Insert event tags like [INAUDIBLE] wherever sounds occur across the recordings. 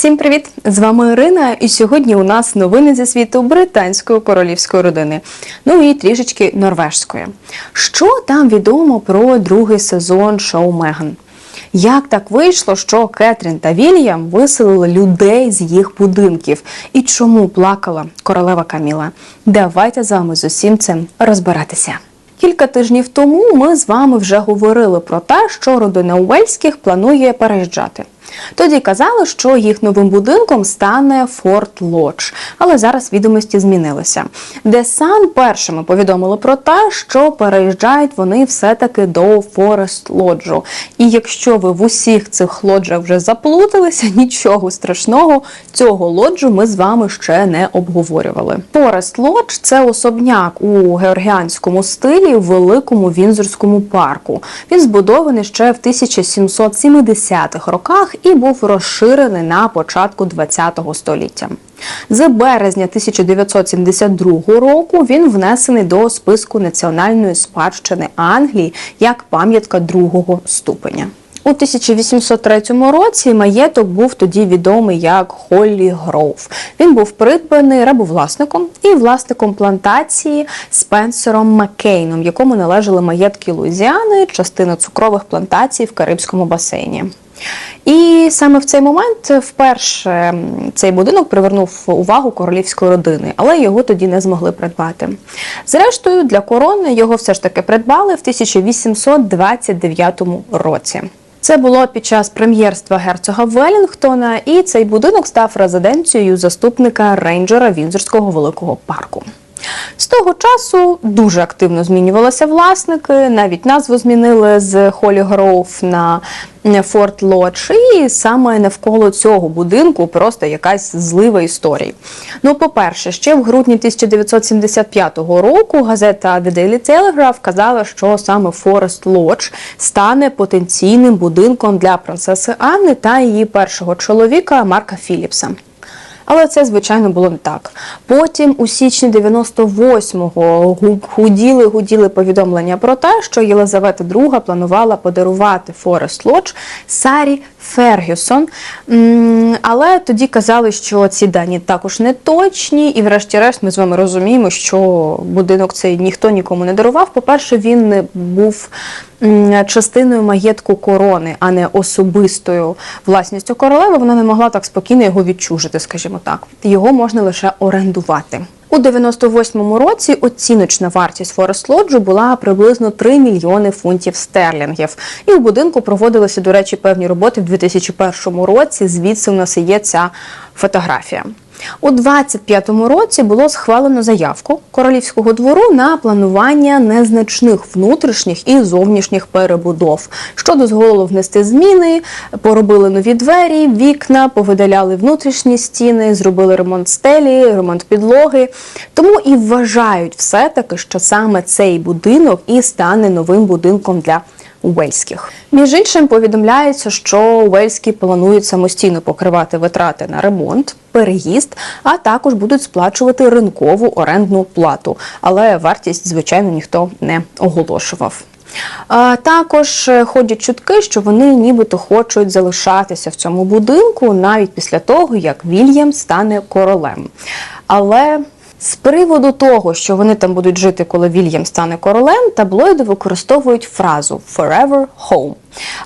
Всім привіт! З вами Ірина, і сьогодні у нас новини зі світу британської королівської родини, ну і трішечки норвежської. Що там відомо про другий сезон шоу Меган? Як так вийшло, що Кетрін та Вільям виселили людей з їх будинків? І чому плакала королева Каміла? Давайте з вами з усім цим розбиратися. Кілька тижнів тому ми з вами вже говорили про те, що родина Уельських планує переїжджати. Тоді казали, що їх новим будинком стане Форт Лодж, але зараз відомості змінилися. Де Сан першими повідомили про те, що переїжджають вони все-таки до Форест Лоджу. І якщо ви в усіх цих лоджах вже заплуталися, [LAUGHS] нічого страшного, цього лоджу ми з вами ще не обговорювали. Форест Лодж це особняк у георгіанському стилі в великому Вінзорському парку. Він збудований ще в 1770-х роках і був розширений на початку ХХ століття. З березня 1972 року він внесений до списку національної спадщини Англії як пам'ятка другого ступеня. У 1803 році маєток був тоді відомий як Холлі Гроув. Він був придбаний рабовласником і власником плантації Спенсером Маккейном, якому належали маєтки Луїзіани, частина цукрових плантацій в Карибському басейні. І саме в цей момент вперше цей будинок привернув увагу королівської родини, але його тоді не змогли придбати. Зрештою, для корони його все ж таки придбали в 1829 році. Це було під час прем'єрства герцога Велінгтона, і цей будинок став резиденцією заступника рейнджера Вінзорського великого парку. З того часу дуже активно змінювалися власники, навіть назву змінили з Холі Гроув на Форт Лодж, і саме навколо цього будинку просто якась злива історії. Ну, по-перше, ще в грудні 1975 року газета The Daily Telegraph казала, що саме Форест Лодж стане потенційним будинком для принцеси Анни та її першого чоловіка Марка Філіпса. Але це, звичайно, було не так. Потім у січні 98-го гуділи гуділи повідомлення про те, що Єлизавета II планувала подарувати Форест Лодж Сарі Фергюсон. Але тоді казали, що ці дані також не точні, і, врешті-решт, ми з вами розуміємо, що будинок цей ніхто нікому не дарував. По-перше, він був частиною маєтку корони, а не особистою власністю королеви. Вона не могла так спокійно його відчужити, скажімо так. Його можна лише орендувати. У 98-му році оціночна вартість Форест Лоджу була приблизно 3 мільйони фунтів стерлінгів. І у будинку проводилися, до речі, певні роботи в 2001 році. Звідси у нас і є ця фотографія. У 25-му році було схвалено заявку королівського двору на планування незначних внутрішніх і зовнішніх перебудов, що дозволило внести зміни, поробили нові двері, вікна, повидаляли внутрішні стіни, зробили ремонт стелі, ремонт підлоги. Тому і вважають все-таки, що саме цей будинок і стане новим будинком для Уельських. Між іншим повідомляється, що Уельські планують самостійно покривати витрати на ремонт, переїзд, а також будуть сплачувати ринкову орендну плату. Але вартість, звичайно, ніхто не оголошував. Також ходять чутки, що вони нібито хочуть залишатися в цьому будинку навіть після того, як Вільям стане королем. Але з приводу того, що вони там будуть жити, коли Вільям стане королем, таблоїди використовують фразу «forever home».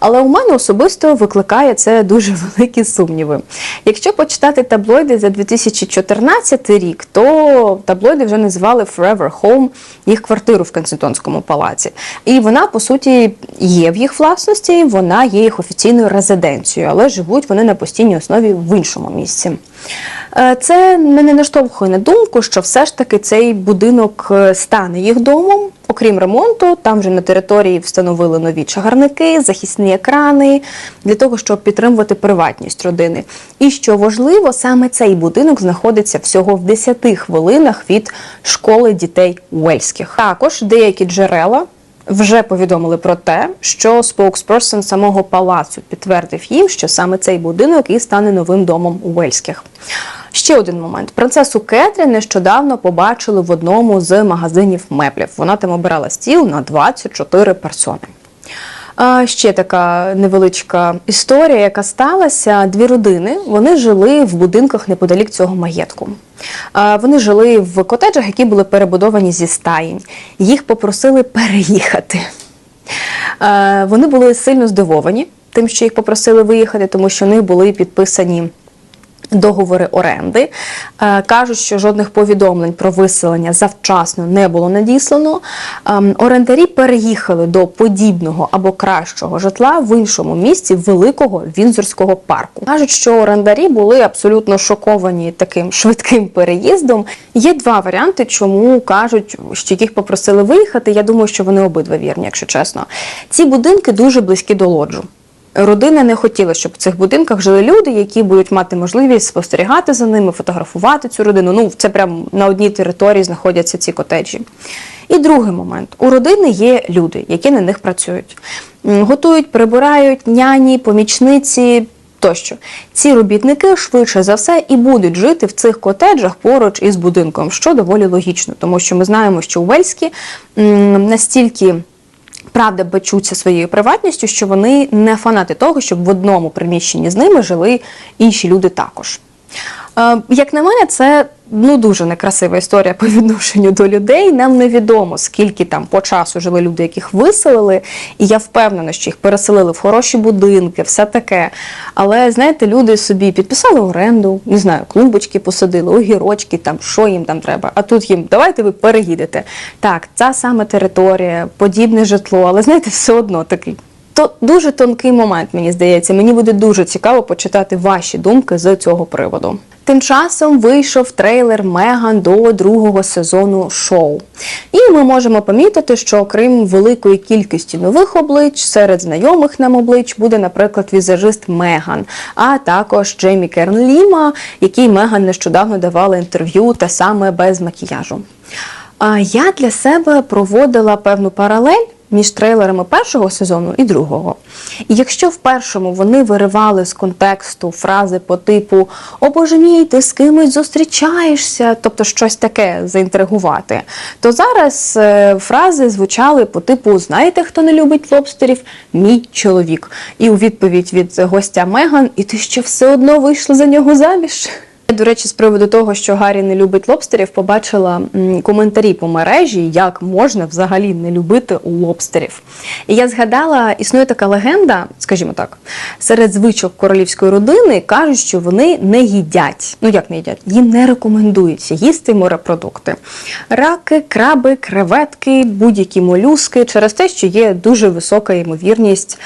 Але у мене особисто викликає це дуже [LAUGHS] великі сумніви. Якщо почитати таблоїди за 2014 рік, то таблоїди вже називали Forever Home їх квартиру в Кенсингтонському палаці. І вона, по суті, є в їх власності, вона є їх офіційною резиденцією, але живуть вони на постійній основі в іншому місці. Е, це мене наштовхує на думку, що все ж таки цей будинок е, стане їх домом. Окрім ремонту, там вже на території встановили нові чагарники, захисні екрани для того, щоб підтримувати приватність родини. І що важливо, саме цей будинок знаходиться всього в 10 хвилинах від школи дітей Уельських. Також деякі джерела. Вже повідомили про те, що споксперсон самого палацу підтвердив їм, що саме цей будинок і стане новим домом Уельських. Ще один момент: принцесу Кетрі нещодавно побачили в одному з магазинів меблів. Вона там обирала стіл на 24 персони. Ще така невеличка історія, яка сталася. Дві родини вони жили в будинках неподалік цього маєтку. Вони жили в котеджах, які були перебудовані зі стаїнь. Їх попросили переїхати. Вони були сильно здивовані тим, що їх попросили виїхати, тому що в них були підписані. Договори оренди Е, кажуть, що жодних повідомлень про виселення завчасно не було надіслано. Ем, Орендарі переїхали до подібного або кращого житла в іншому місці великого Вінзорського парку. Кажуть, що орендарі були абсолютно шоковані таким швидким переїздом. Є два варіанти, чому кажуть, що їх попросили виїхати. Я думаю, що вони обидва вірні, якщо чесно. Ці будинки дуже близькі до лоджу. Родина не хотіла, щоб в цих будинках жили люди, які будуть мати можливість спостерігати за ними, фотографувати цю родину. Ну, це прямо на одній території знаходяться ці котеджі. І другий момент: у родини є люди, які на них працюють, готують, прибирають, няні, помічниці. Тощо ці робітники швидше за все і будуть жити в цих котеджах поруч із будинком, що доволі логічно, тому що ми знаємо, що у Вельські настільки правда бачуться своєю приватністю, що вони не фанати того, щоб в одному приміщенні з ними жили інші люди також. Е, Як на мене, це ну дуже некрасива історія по [LAUGHS] відношенню до людей. Нам невідомо, скільки там по часу жили люди, яких виселили, і я впевнена, що їх переселили в хороші будинки, все таке. Але знаєте, люди собі підписали оренду, не знаю, клумбочки посадили, огірочки, там що їм там треба. А тут їм давайте ви переїдете. Так, ця саме територія, подібне житло, але знаєте, все одно такий. То дуже тонкий момент, мені здається. Мені буде дуже цікаво почитати ваші думки з цього приводу. Тим часом вийшов трейлер Меган до другого сезону шоу. І ми можемо помітити, що окрім великої кількості нових облич, серед знайомих нам облич буде, наприклад, візажист Меган, а також Джеймі Керн Ліма, який Меган нещодавно давала інтерв'ю та саме без макіяжу. Я для себе проводила певну паралель між трейлерами першого сезону і другого. І якщо в першому вони виривали з контексту фрази по типу О Боже мій, ти з кимось зустрічаєшся, тобто щось таке заінтригувати, то зараз е, фрази звучали по типу Знаєте, хто не любить лобстерів? Мій чоловік. І у відповідь від гостя Меган, і ти ще все одно вийшла за нього заміж. До речі, з приводу того, що Гаррі не любить лобстерів, побачила коментарі по мережі, як можна взагалі не любити лобстерів. І я згадала, існує така легенда, скажімо так, серед звичок королівської родини кажуть, що вони не їдять. Ну як не їдять? Їм не рекомендується їсти морепродукти. Раки, краби, креветки, будь-які молюски через те, що є дуже висока ймовірність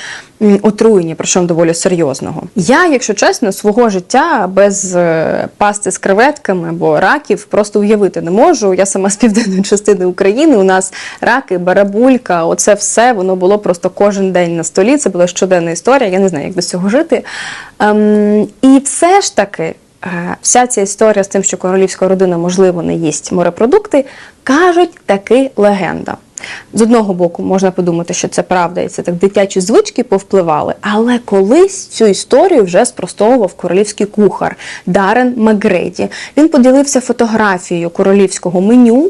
отруєння, причому доволі серйозного. Я, якщо чесно, свого життя без е, пасти з креветками або раків просто уявити не можу. Я сама з південної частини України. У нас раки, барабулька, оце все воно було просто кожен день на столі. Це була щоденна історія. Я не знаю, як без цього жити. Ем, і все ж таки. е, Вся ця історія з тим, що королівська родина, можливо, не їсть морепродукти, кажуть, таки легенда. З одного боку, можна подумати, що це правда, і це так дитячі звички повпливали. Але колись цю історію вже спростовував королівський кухар Дарен Макгреді. Він поділився фотографією королівського меню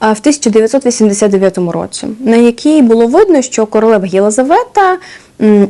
в 1989 році, на якій було видно, що королева Єлизавета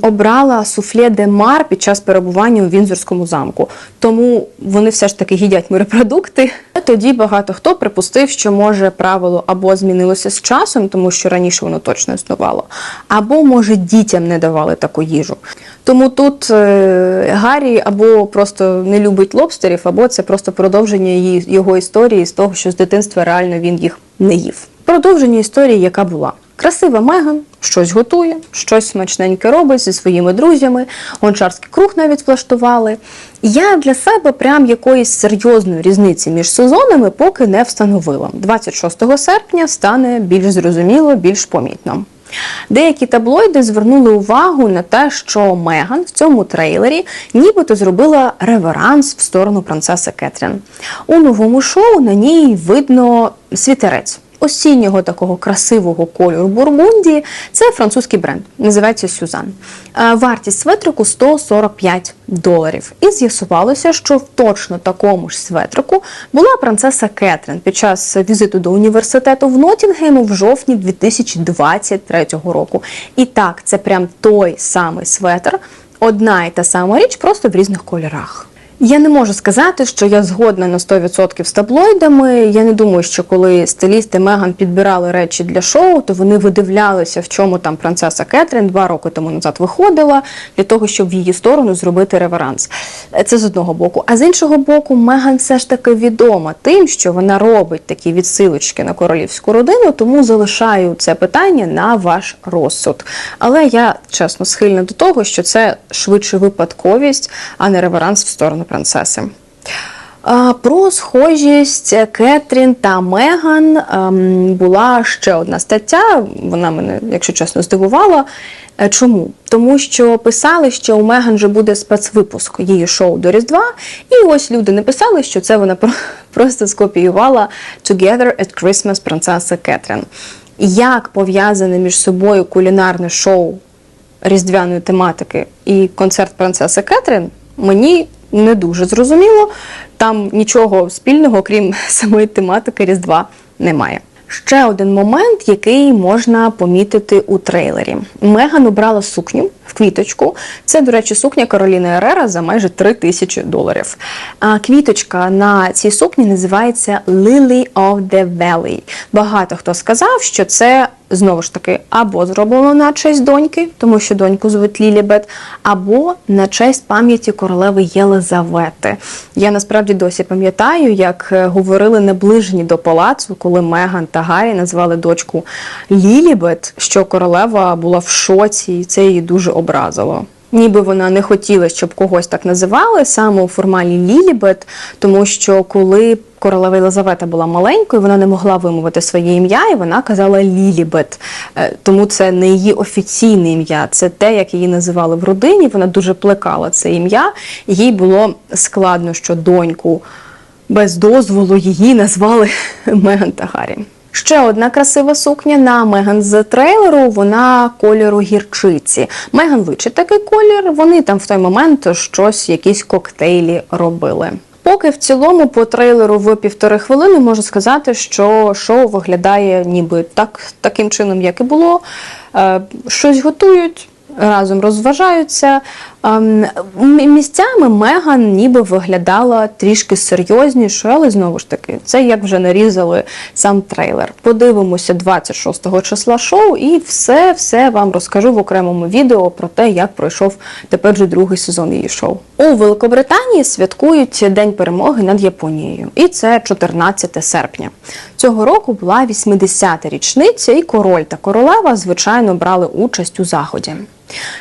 обрала суфле де мар під час перебування у Вінзорському замку. Тому вони все ж таки їдять морепродукти. Тоді багато хто припустив, що може правило або змінилося з часом, тому що раніше воно точно існувало, або може дітям не давали таку їжу. Тому тут е, Гаррі або просто не любить лобстерів, або це просто продовження її, його історії з того, що з дитинства реально він їх не їв. Продовження історії, яка була. Красива Меган щось готує, щось смачненьке робить зі своїми друзями, гончарський круг навіть влаштували. Я для себе прям якоїсь серйозної різниці між сезонами поки не встановила. 26 серпня стане більш зрозуміло, більш помітно. Деякі таблоїди звернули увагу на те, що Меган в цьому трейлері нібито зробила реверанс в сторону принцеси Кетрін. У новому шоу на ній видно світерець. Осіннього такого красивого кольору Бургундії. Це французький бренд, називається Сюзан. Е, Вартість светрику 145 доларів. І з'ясувалося, що в точно такому ж светрику була принцеса Кетрін під час візиту до університету в Нотінгему в жовтні 2023 року. І так, це прям той самий светр, одна і та сама річ, просто в різних кольорах. Я не можу сказати, що я згодна на 100% з таблоїдами. Я не думаю, що коли стилісти Меган підбирали речі для шоу, то вони видивлялися, в чому там принцеса Кетрін два роки тому назад виходила для того, щоб в її сторону зробити реверанс. Це з одного боку. А з іншого боку, Меган все ж таки відома тим, що вона робить такі відсилочки на королівську родину, тому залишаю це питання на ваш розсуд. Але я чесно схильна до того, що це швидше випадковість, а не реверанс в сторону принцеси. Про схожість Кетрін та Меган ем, була ще одна стаття. Вона мене, якщо чесно, здивувала. Е, Чому? Тому що писали, що у Меган вже буде спецвипуск її шоу до Різдва, і ось люди написали, що це вона просто скопіювала Together at Christmas принцеса Кетрін. Як пов'язане між собою кулінарне шоу різдвяної тематики і концерт принцеси Кетрін, мені не дуже зрозуміло. Там нічого спільного, крім [LAUGHS] самої тематики Різдва, немає. Ще один момент, який можна помітити у трейлері. Меган обрала сукню в квіточку. Це, до речі, сукня Кароліни Ерера за майже 3 тисячі доларів. А квіточка на цій сукні називається Lily of the Valley. Багато хто сказав, що це знову ж таки або зроблено на честь доньки, тому що доньку звуть Лілібет, або на честь пам'яті королеви Єлизавети. Я насправді досі пам'ятаю, як е, говорили наближені до палацу, коли Меган та Гаррі назвали дочку Лілібет, що королева була в шоці, і це її дуже образило. Ніби вона не хотіла, щоб когось так називали саме у формалі Лілібет, тому що коли королева Єлизавета була маленькою, вона не могла вимовити своє ім'я, і вона казала Лілібет. Е, Тому це не її офіційне ім'я, це те, як її називали в родині. Вона дуже плекала це ім'я. Їй було складно, що доньку без дозволу її назвали [LAUGHS] Меган та Гаррі. Ще одна красива сукня на Меган з трейлеру. Вона кольору гірчиці. Меган вичить такий колір. Вони там в той момент щось, якісь коктейлі робили. Поки в цілому по трейлеру в півтори хвилини можу сказати, що шоу виглядає ніби так, таким чином, як і було. Е, щось готують, разом розважаються. Ем, Місцями Меган ніби виглядала трішки серйознішою, але знову ж таки, це як вже нарізали сам трейлер. Подивимося 26 числа шоу і все, все вам розкажу в окремому відео про те, як пройшов тепер вже другий сезон її шоу. У Великобританії святкують День перемоги над Японією, і це 14 серпня. Цього року була 80-та річниця, і король та королева, звичайно, брали участь у заході.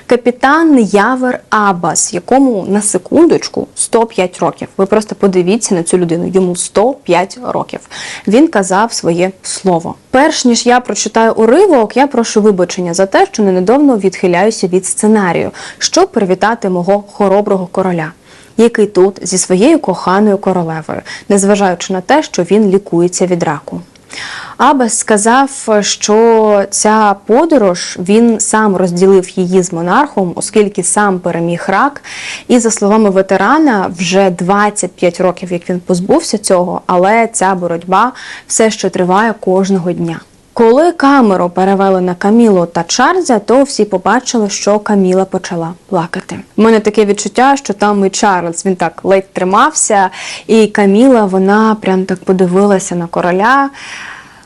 Капітан Явер Абас, якому на секундочку 105 років. Ви просто подивіться на цю людину. Йому 105 років. Він казав своє слово. Перш ніж я прочитаю уривок, я прошу вибачення за те, що ненадовно відхиляюся від сценарію, щоб привітати мого хороброго короля. Який тут зі своєю коханою королевою, незважаючи на те, що він лікується від раку. Абас сказав, що ця подорож він сам розділив її з монархом, оскільки сам переміг рак. І за словами ветерана, вже 25 років, як він позбувся цього, але ця боротьба все ще триває кожного дня. Коли камеру перевели на Камілу та Чарльза, то всі побачили, що Каміла почала плакати. У мене таке відчуття, що там і Чарльз він так ледь тримався, і Каміла вона прям так подивилася на короля.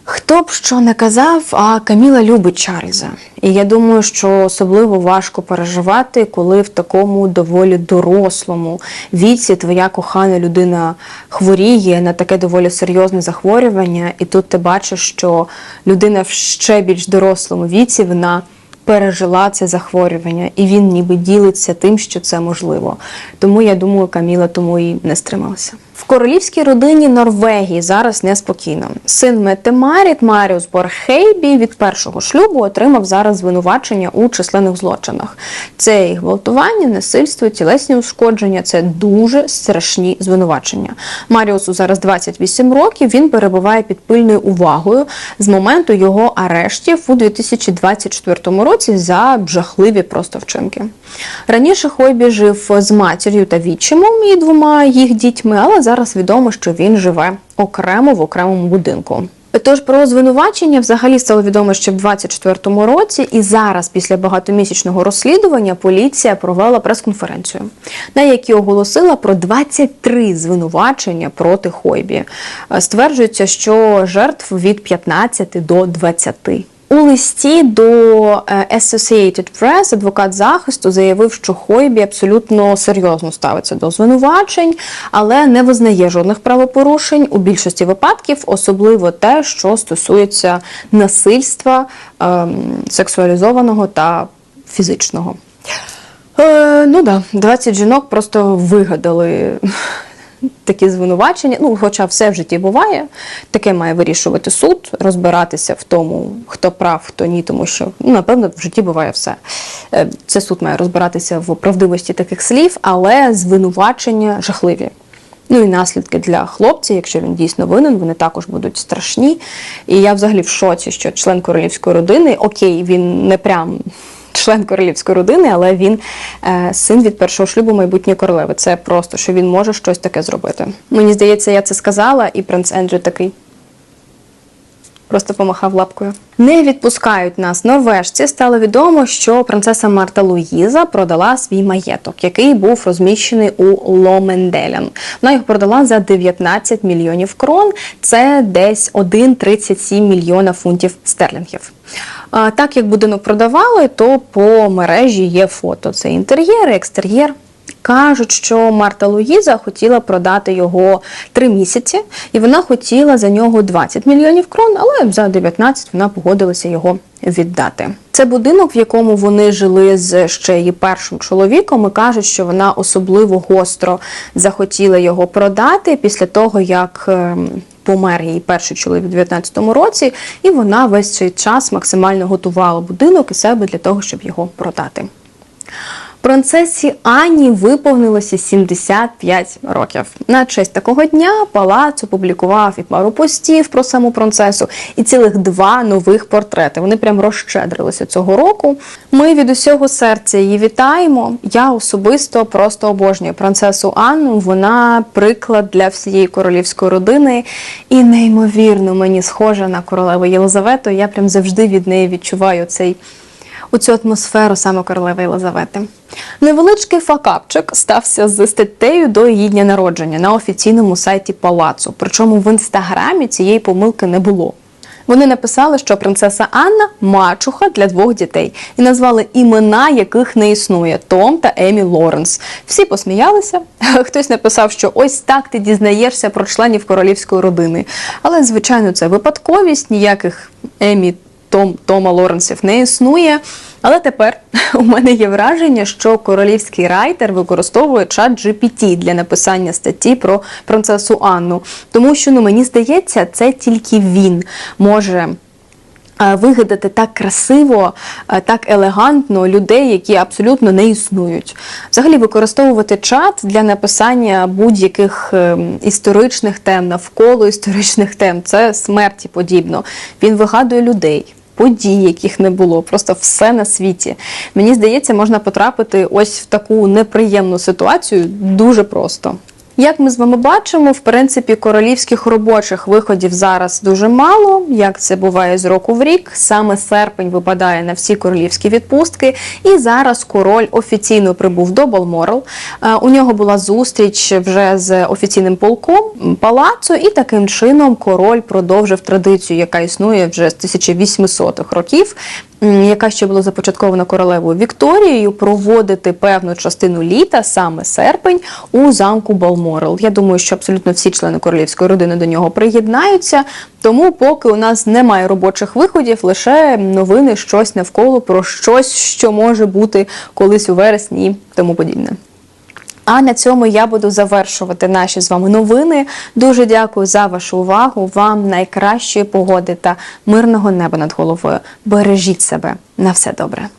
Хто б що не казав, а Каміла любить Чарльза. І я думаю, що особливо важко переживати, коли в такому доволі дорослому віці твоя кохана людина хворіє на таке доволі серйозне захворювання, і тут ти бачиш, що людина в ще більш дорослому віці вона пережила це захворювання, і він ніби ділиться тим, що це можливо. Тому я думаю, Каміла тому і не стрималася. В королівській родині Норвегії зараз неспокійно. Син Метте Маріт Маріус Борхейбі від першого шлюбу отримав зараз звинувачення у численних злочинах. Це і гвалтування, насильство, тілесні ушкодження це дуже страшні звинувачення. Маріусу зараз 28 років. Він перебуває під пильною увагою з моменту його арештів у 2024 році за жахливі просто вчинки. Раніше Хойбі жив з матір'ю та відчимом і двома їх дітьми, але зараз відомо, що він живе окремо в окремому будинку. Тож про звинувачення взагалі стало відомо ще в 24-му році, і зараз, після багатомісячного розслідування, поліція провела прес-конференцію, на якій оголосила про 23 звинувачення проти Хойбі. Стверджується, що жертв від 15 до 20. У листі до е, Associated Press адвокат захисту заявив, що Хойбі абсолютно серйозно ставиться до звинувачень, але не визнає жодних правопорушень у більшості випадків, особливо те, що стосується насильства ем, сексуалізованого та фізичного. Е, ну да, 20 жінок просто вигадали такі звинувачення. Ну, хоча все в житті буває, таке має вирішувати суд, розбиратися в тому, хто прав, хто ні, тому що ну, напевно в житті буває все. Е, Це суд має розбиратися в правдивості таких слів, але звинувачення жахливі. Ну і наслідки для хлопця, якщо він дійсно винен, вони також будуть страшні. І я взагалі в шоці, що член королівської родини, окей, він не прям член королівської родини, але він е, син від першого шлюбу майбутньої королеви. Це просто що він може щось таке зробити. Мені здається, я це сказала, і принц Ендрю такий. Просто помахав лапкою. Не відпускають нас норвежці. Стало відомо, що принцеса Марта Луїза продала свій маєток, який був розміщений у Ломенделян. Вона його продала за 19 мільйонів крон. Це десь 1,37 мільйона фунтів стерлінгів. Так як будинок продавали, то по мережі є фото. Це інтер'єр, екстер'єр. Кажуть, що Марта Луїза хотіла продати його три місяці, і вона хотіла за нього 20 мільйонів крон, але за 19 вона погодилася його віддати. Це будинок, в якому вони жили з ще її першим чоловіком. і кажуть, що вона особливо гостро захотіла його продати після того, як. ем, Помер її перший чоловік у 19-му році, і вона весь цей час максимально готувала будинок і себе для того, щоб його продати. Принцесі Анні виповнилося 75 років. На честь такого дня палац опублікував і пару постів про саму принцесу, і цілих два нових портрети. Вони прям розщедрилися цього року. Ми від усього серця її вітаємо. Я особисто просто обожнюю принцесу Анну. Вона приклад для всієї королівської родини і неймовірно мені схожа на королеву Єлизавету. Я прям завжди від неї відчуваю цей у цю атмосферу саме королеви Єлизавети. Невеличкий факапчик стався з статтею до її дня народження на офіційному сайті палацу. Причому в інстаграмі цієї помилки не було. Вони написали, що принцеса Анна мачуха для двох дітей і назвали імена, яких не існує Том та Емі Лоренс. Всі посміялися. [LAUGHS] Хтось написав, що ось так ти дізнаєшся про членів королівської родини. Але звичайно, це випадковість, ніяких Емі том, Тома Лоренсів не існує. Але тепер [LAUGHS] у мене є враження, що королівський райтер використовує чат GPT для написання статті про принцесу Анну. Тому що ну мені здається, це тільки він може. Е, Вигадати так красиво, е, так елегантно людей, які абсолютно не існують. Взагалі використовувати чат для написання будь-яких ем, історичних тем, навколо історичних тем це смерті подібно. Він вигадує людей. Подій, яких не було, просто все на світі. Мені здається, можна потрапити ось в таку неприємну ситуацію дуже просто. Як ми з вами бачимо, в принципі, королівських робочих виходів зараз дуже мало, як це буває з року в рік. Саме серпень випадає на всі королівські відпустки. І зараз король офіційно прибув до Балморал. Е, У нього була зустріч вже з офіційним полком палацу, і таким чином король продовжив традицію, яка існує вже з 1800-х років. Яка ще була започаткована королевою Вікторією, проводити певну частину літа, саме серпень, у замку Балморел. Я думаю, що абсолютно всі члени королівської родини до нього приєднаються. Тому, поки у нас немає робочих виходів, лише новини, щось навколо про щось, що може бути колись у вересні і тому подібне. А на цьому я буду завершувати наші з вами новини. Дуже дякую за вашу увагу. Вам найкращої погоди та мирного неба над головою. Бережіть себе на все добре.